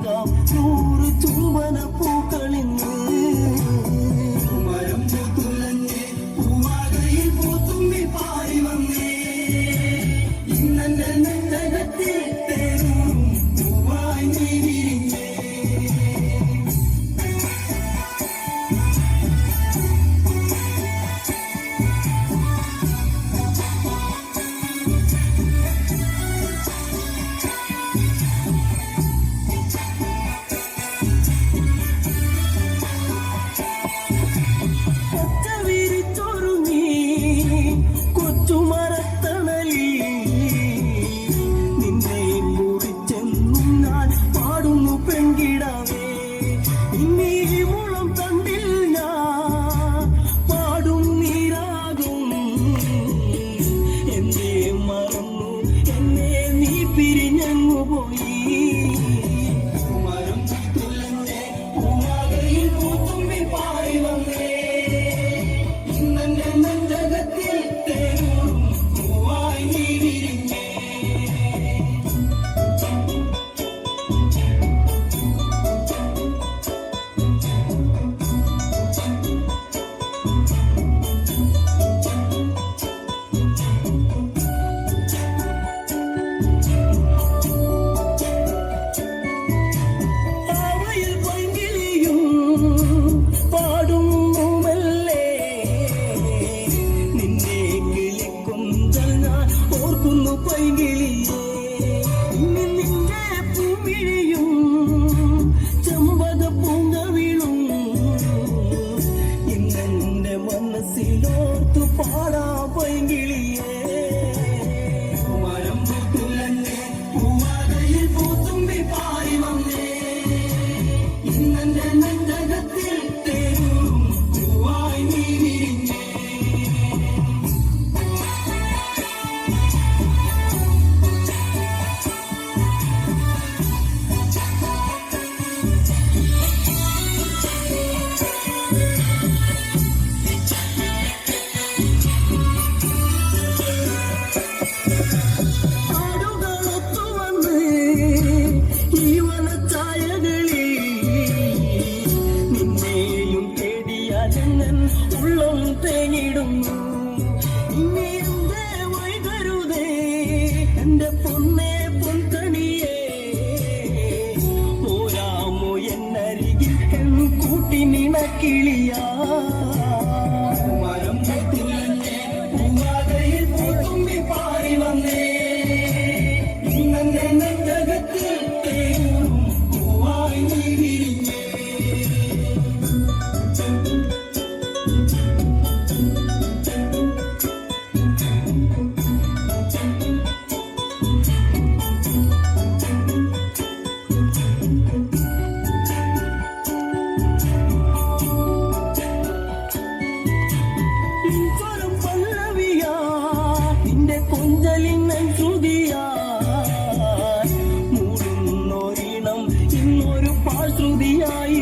പൂക്കളിതാം നൂറ് ചുംബന പൂക്കളി കുന്നു പൈകിളിയേ നിന്റെ പൂമിഴിയും ചമ്പക പൂങ്കവിളും ഇന്നെ മനസ്സിലോർത്തു പാടാ പൈകിളിയേ മരം പൂത്തുലഞ്ഞേ പൂവാതയിൽ പൂത്തുമ്പി പാടി വന്നേ. ഇന്നെ കിളിയാ ഒരു പാഴ്ശ്രുതിയായി